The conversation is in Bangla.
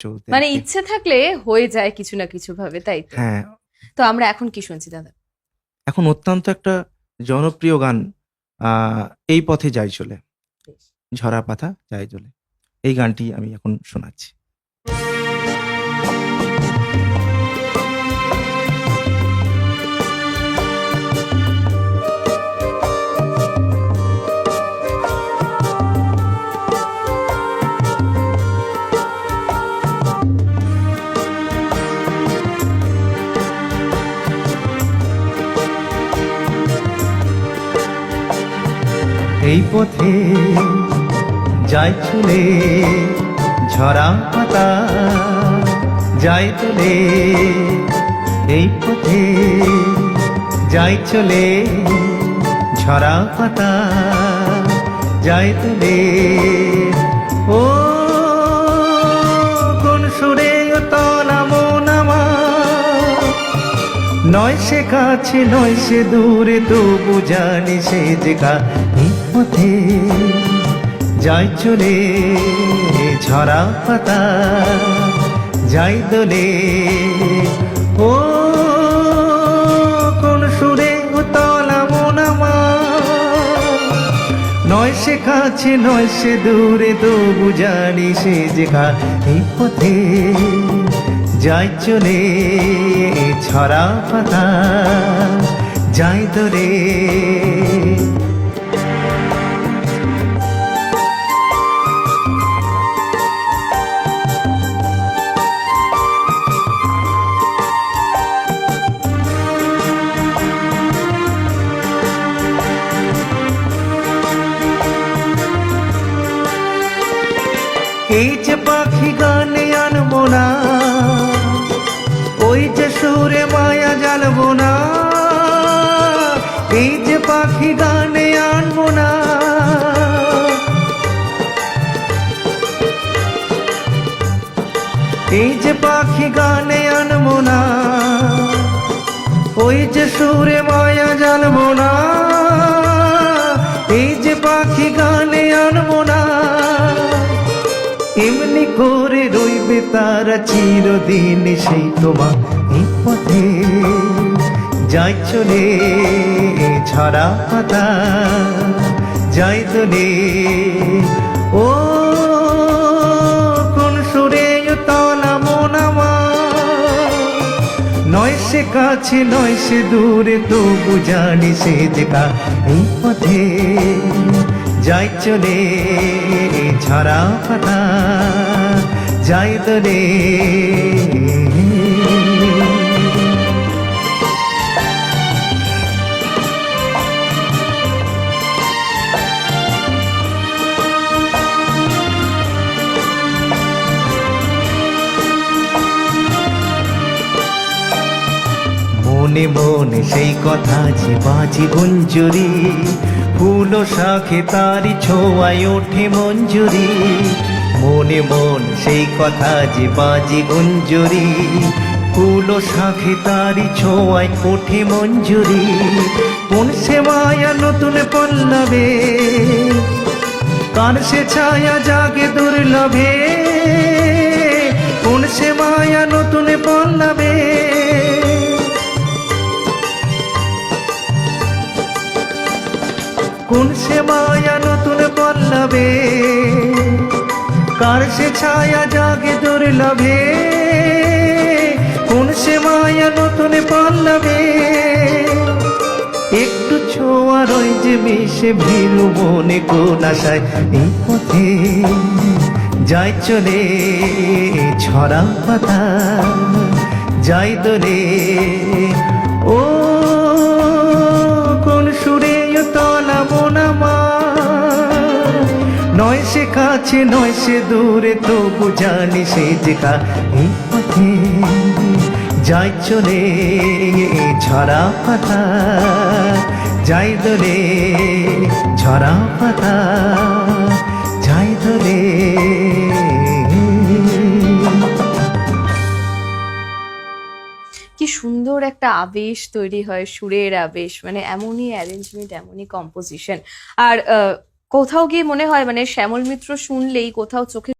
চলতে মানে ইচ্ছে থাকলে হয়ে যায় কিছু না কিছু ভাবে তাই তো? হ্যাঁ। তো আমরা এখন কি শুনছি দাদা? এখন অত্যন্ত একটা জনপ্রিয় গান আহ, এই পথে যাই চলে। ঝরা পাতা যাই চলে। এই গানটি আমি এখন শোনাচ্ছি। এই পথে যাই চলে ঝরা পাতা, যাই চলে এই পথে যাই চলে ঝরা পাতা, যাই চলে। ও কোন সুরে তলা মন আমার, নয় সে কাছে, নয় সে দূরে, তবু জানি সে যে এই পথে যাই চলে ঝরা পাতা, যাই দোলে। ও, কোন সুরে তলা মন নয় সে কাছে, নয় সে দূরে, তবু জানি সে যে এই পথে যাই চলে ছড়া পাতা, যাই দরে এই যে পাখি গানে আনব না ওই যে সুরে মায়া জ্বালবো না এই যে পাখি গানে আনব না এই যে পাখি গানে আনব না ওই যে সুরে মায়া না এই যে করে রইবে তারা চিরদিন সেই তোমার এই পথে। যাই চলে, ছড়া পাতা, যাই তোলে। ও, কোন সুরে তলা মন নয় সে কাছে, নয় সে দূরে, তবু জানি সে যে কা এই পথে। যাই চলে, ছড়া পাতা। যাই দরে মনে মনে সেই কথা যে বাজি গুঞ্জুরি, ফুল শাখে তারি ছোঁয়ায় ওঠে মঞ্জুরি। মনে মন সেই কথা যে বাজি গুঞ্জুরি। ফুল শাখে তারি ছোঁয়ায় ওঠে মঞ্জুরি। কোন সে মায়া নতুন পল্লবে? কার সে ছায়া জাগে দুর্লভে? কোন সে মায়া নতুন পল্লবে? কোন সে মায়া নতুন পল্লবে? কার সে ছায়া জাগে দুর্লভে কোন সে মায়া নতুন পল্লবে? একটু ছোঁয়া রয় যে মিশে ভিড়ু মনে কোন আশায়, এই পথে যাই চলে ছড়া পাতা, যাই দোলে, ও কাছে নয় সে দূরে, তবু জানি সে যে এই পথে যাই চলে, ছড়া পাতা। যাই দোলে, ছড়া পাতা। যাই দোলে। কি সুন্দর একটা আবেশ তৈরি হয়, সুরের আবেশ মানে এমনই অ্যারেঞ্জমেন্ট এমনই কম্পোজিশন আর কোথাও গিয়ে মনে হয় মানে শ্যামল মিত্র শুনলেই কোথাও চোখে